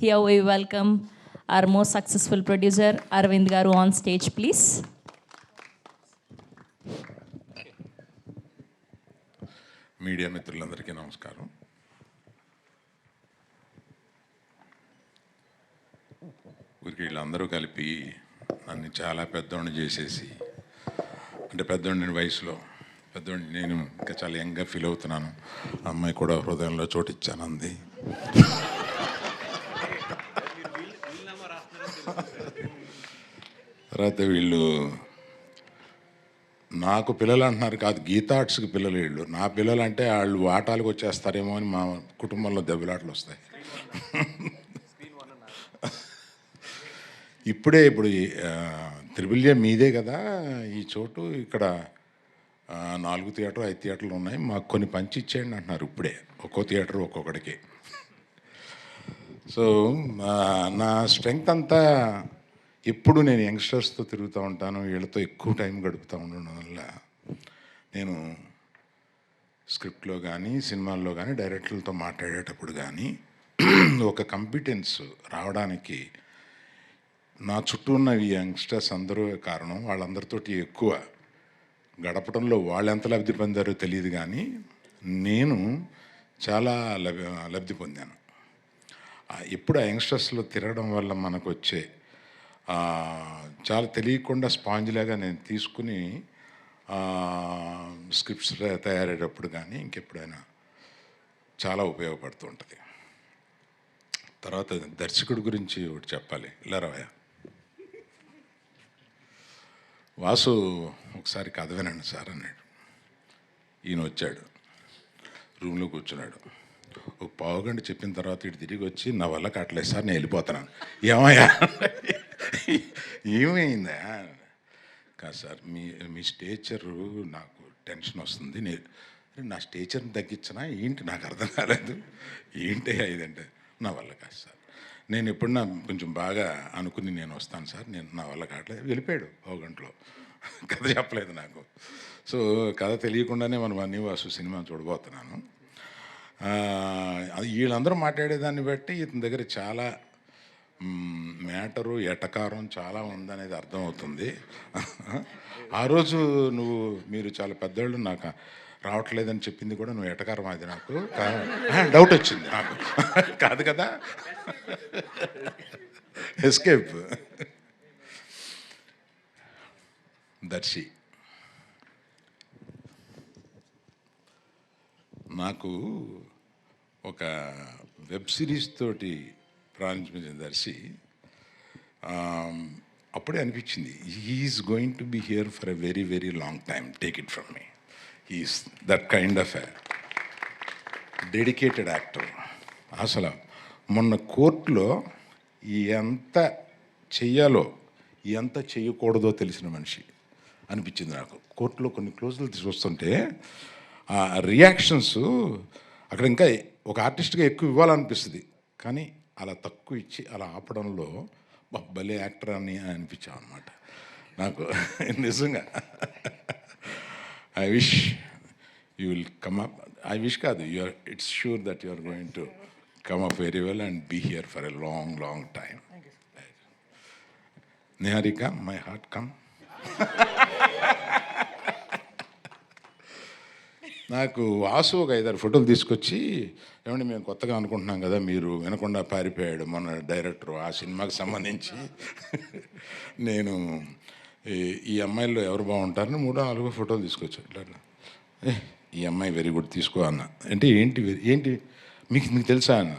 Here we welcome our most successful producer Aravind garu on stage please media మిత్రులందరికీ నమస్కారం ఊరికి వీళ్ళందరూ కలిపి నన్ను చాలా పెద్దోడిని చేసేసి అంటే పెద్దోడిని వయసులో పెద్దోడిని నేను ఇంకా చాలా యంగ్గా ఫీల్ అవుతున్నాను. అమ్మాయి కూడా హృదయంలో చోటిచ్చాను అంది తర్వాత వీళ్ళు నాకు పిల్లలు అంటున్నారు కాదు గీతాట్స్కి పిల్లలు వీళ్ళు. నా పిల్లలు అంటే వాళ్ళు వాటాలకు వచ్చేస్తారేమో అని మా కుటుంబంలో దెబ్బలాటలు వస్తాయి. ఇప్పుడే ఇప్పుడు త్రిబుల్య మీదే కదా ఈ చోటు. ఇక్కడ నాలుగు థియేటర్ ఐదు థియేటర్లు ఉన్నాయి. మాకు కొన్ని పంచి ఇచ్చేయండి అంటున్నారు ఇప్పుడే. ఒక్కో థియేటర్ ఒక్కొక్కడికి. సో నా స్ట్రెంగ్త్ అంతా ఎప్పుడు నేను యంగ్స్టర్స్తో తిరుగుతూ ఉంటాను వీళ్ళతో ఎక్కువ టైం గడుపుతూ ఉండడం వల్ల నేను స్క్రిప్ట్లో కానీ సినిమాల్లో కానీ డైరెక్టర్లతో మాట్లాడేటప్పుడు కానీ ఒక కంపిటెన్స్ రావడానికి నా చుట్టూ ఉన్న ఈ యంగ్స్టర్స్ అందరూ కారణం వాళ్ళందరితోటి ఎక్కువ గడపడంలో వాళ్ళు ఎంత లబ్ధి పొందారో తెలియదు కానీ నేను చాలా లబ్ లబ్ధి పొందాను. ఎప్పుడు ఆ యంగ్స్టర్స్లో తిరగడం వల్ల మనకు వచ్చే చాలా తెలియకుండా స్పాంజ్ లాగా నేను తీసుకుని స్క్రిప్ట్స్ తయారయ్యేటప్పుడు కానీ ఇంకెప్పుడైనా చాలా ఉపయోగపడుతూ ఉంటుంది. తర్వాత దర్శకుడి గురించి ఒకటి చెప్పాలి. ఇలా వాసు ఒకసారి కథ వినండి సార్ అన్నాడు. ఈయన వచ్చాడు. రూమ్లో కూర్చున్నాడు. ఒక పావుగంట చెప్పిన తర్వాత ఇటు తిరిగి వచ్చి నా వల్ల కట్టలేదు సార్ నేను వెళ్ళిపోతున్నాను. ఏమయ్యా? ఏమైందా? కాదు సార్ మీ మీ స్టేచరు నాకు టెన్షన్ వస్తుంది. నేను నా స్టేచర్ని తగ్గించినా ఏంటి నాకు అర్థం కాలేదు. ఏంటి ఇదంటే నా వల్ల కాదు సార్. నేను ఎప్పుడు నా కొంచెం బాగా అనుకుని నేను వస్తాను సార్. నేను నా వల్ల కావట్లేదు. వెళ్ళిపోయాడు ఒక గంటలో. కథ చెప్పలేదు నాకు. సో కథ తెలియకుండానే మనం అన్ని వాసు సినిమా చూడబోతున్నాను. అది వీళ్ళందరూ మాట్లాడేదాన్ని బట్టి ఇతని దగ్గర చాలా మేటరు మ్యాటరు ఎటకారం చాలా ఉందనేది అర్థమవుతుంది. ఆ రోజు నువ్వు మీరు చాలా పెద్దోళ్ళు నాకు రావట్లేదని చెప్పింది కూడా నువ్వు ఎటకారం అది నాకు. డౌట్ వచ్చింది నాకు. కాదు కదా? ఎస్కేప్ దర్శి. నాకు ఒక వెబ్ సిరీస్ తోటి ప్రారంభించిన దర్శి. Um, అప్పుడే అనిపించింది he's going to be here for a very very long time take it from me he's that kind of a dedicated actor అసలు మొన్న కోర్టులో ఎంత చెయ్యాలో ఎంత చేయకూడదో తెలిసిన మనిషి అనిపించింది నాకు. కోర్టులో కొన్ని క్లోజులు తీసుకొస్తుంటే ఆ రియాక్షన్స్ అక్కడ ఇంకా ఒక ఆర్టిస్ట్గా ఎక్కువ ఇవ్వాలనిపిస్తుంది. కానీ అలా తక్కువ ఇచ్చి అలా ఆపడంలో భలే యాక్టర్ అని అనిపించాం అనమాట నాకు నిజంగా I wish you will come up I wish కాదు you are it's sure that you are going to come up very well and be here for a long long time Niharika my heart come నాకు వాసు ఒక ఐదారు ఫోటోలు తీసుకొచ్చి ఏమంటే మేము కొత్తగా అనుకుంటున్నాం కదా మీరు వినకుండా పారిపోయాడు మన డైరెక్టర్ ఆ సినిమాకి సంబంధించి. నేను ఈ- అమ్మాయిల్లో ఎవరు బాగుంటారని మూడో నాలుగో ఫోటోలు తీసుకొచ్చాను ఇట్లా ఈ అమ్మాయి వెరీ గుడ్ తీసుకో అన్న. అంటే ఏంటి ఏంటి మీకు మీకు తెలుసా అన్న?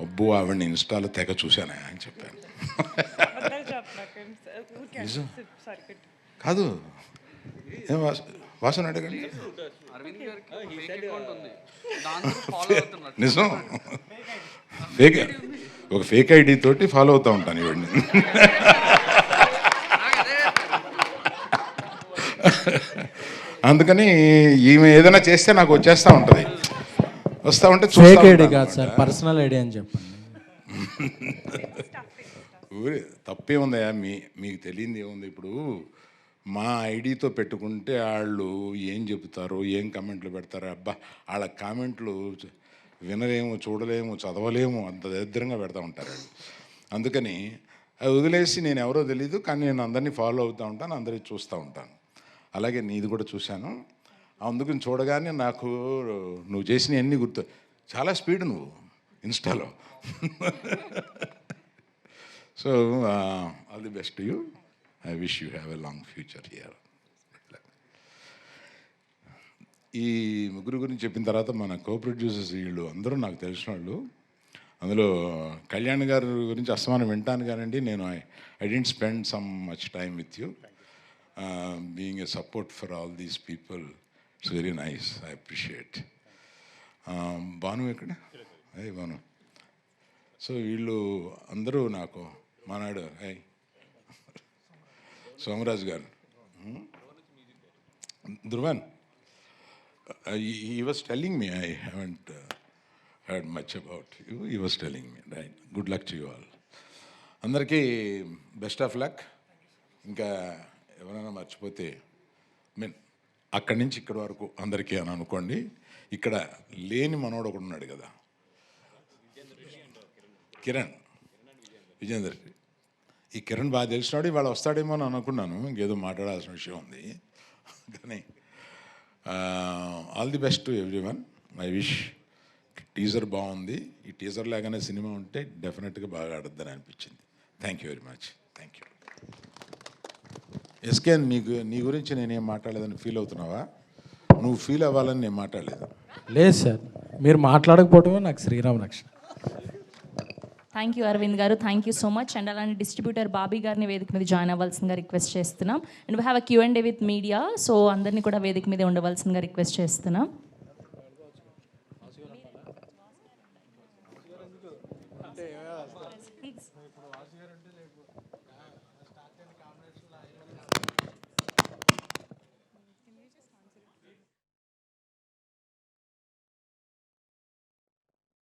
అబ్బో ఆవిడని ఇన్స్టాలో తెగ చూశానా అని చెప్పాను. కాదు. వాసన అడగండి. నిజం. ఫేక్ ఒక ఫేక్ ఐడి తోటి ఫాలో అవుతూ ఉంటాను ఇవన్నీ. అందుకని ఈమె ఏదైనా చేస్తే నాకు వచ్చేస్తూ ఉంటుంది. వస్తూ ఉంటే ఫేక్ ఐడి కాదు సార్. పర్సనల్ ఐడి అని చెప్పండి. ఊరే మీ మీకు తెలియంది ఏముంది ఇప్పుడు? మా ఐడితో పెట్టుకుంటే వాళ్ళు ఏం చెబుతారో ఏం కామెంట్లు పెడతారో అబ్బా వాళ్ళ కామెంట్లు వినలేము చూడలేము చదవలేము అంత దరిద్రంగా పెడతా ఉంటారు వాళ్ళు అందుకని అది వదిలేసి నేను ఎవరో తెలీదు కానీ నేను అందరినీ ఫాలో అవుతూ ఉంటాను అందరినీ చూస్తూ ఉంటాను. అలాగే నీది కూడా చూశాను. అందుకని చూడగానే నాకు నువ్వు చేసిన అన్నీ గుర్తు చాలా స్పీడ్ నువ్వు ఇన్స్టాలో. So all the best you. I wish you have a long future here ఈ ముగ్గురు గురించి చెప్పిన తర్వాత మన కో ప్రొడ్యూసర్స్ వీళ్ళు అందరూ నాకు తెలిసిన వాళ్ళు. అందులో కళ్యాణ్ గారి గురించి అస్తమానం వింటాను కానండి. నేను I I didn't spend some much time with you being a support for all these people it's very nice I appreciate Bhanu ఎక్కడ? అయ్యి భాను సో వీళ్ళు అందరూ నాకు మానాడు అయ్యి Somaraju garu. Dhruvan he was telling me I haven't had much about you he was telling me right good luck to you all అందరికీ best of luck ఇంకా ఎవరైనా మర్చిపోతే మీన్ అక్కడి నుంచి ఇక్కడి వరకు అందరికీ అని అనుకోండి ఇక్కడ లేని మనోడు ఒకడు ఉన్నాడు కదా. కిరణ్. విజేందర్ ఈ కిరణ్ బాగా తెలిసినాడు ఇవాళ వస్తాడేమో అని అనుకున్నాను ఇంకేదో మాట్లాడాల్సిన విషయం ఉంది. కానీ all the best to everyone I wish teaser బాగుంది. ఈ టీజర్ లాగానే సినిమా ఉంటే డెఫినెట్గా బాగా ఆడద్దని అనిపించింది. Thank you very much thank you SK నీకు నీ గురించి నేనేం మాట్లాడలేదని ఫీల్ అవుతున్నావా? నువ్వు ఫీల్ అవ్వాలని నేను మాట్లాడలేదు. లేదు సార్ మీరు మాట్లాడకపోవడమే నాకు శ్రీరామ రక్షణ thank you Aravind garu. Thank you so much and అలానే డిస్ట్రిబ్యూటర్ బాబీ గారిని వేదిక మీద జాయిన్ అవ్వాల్సిందిగా రిక్వెస్ట్ చేస్తున్నాం. And we have a Q and A with media so అందరినీ కూడా వేదిక మీద ఉండవలసిందిగా రిక్వెస్ట్ చేస్తున్నాం.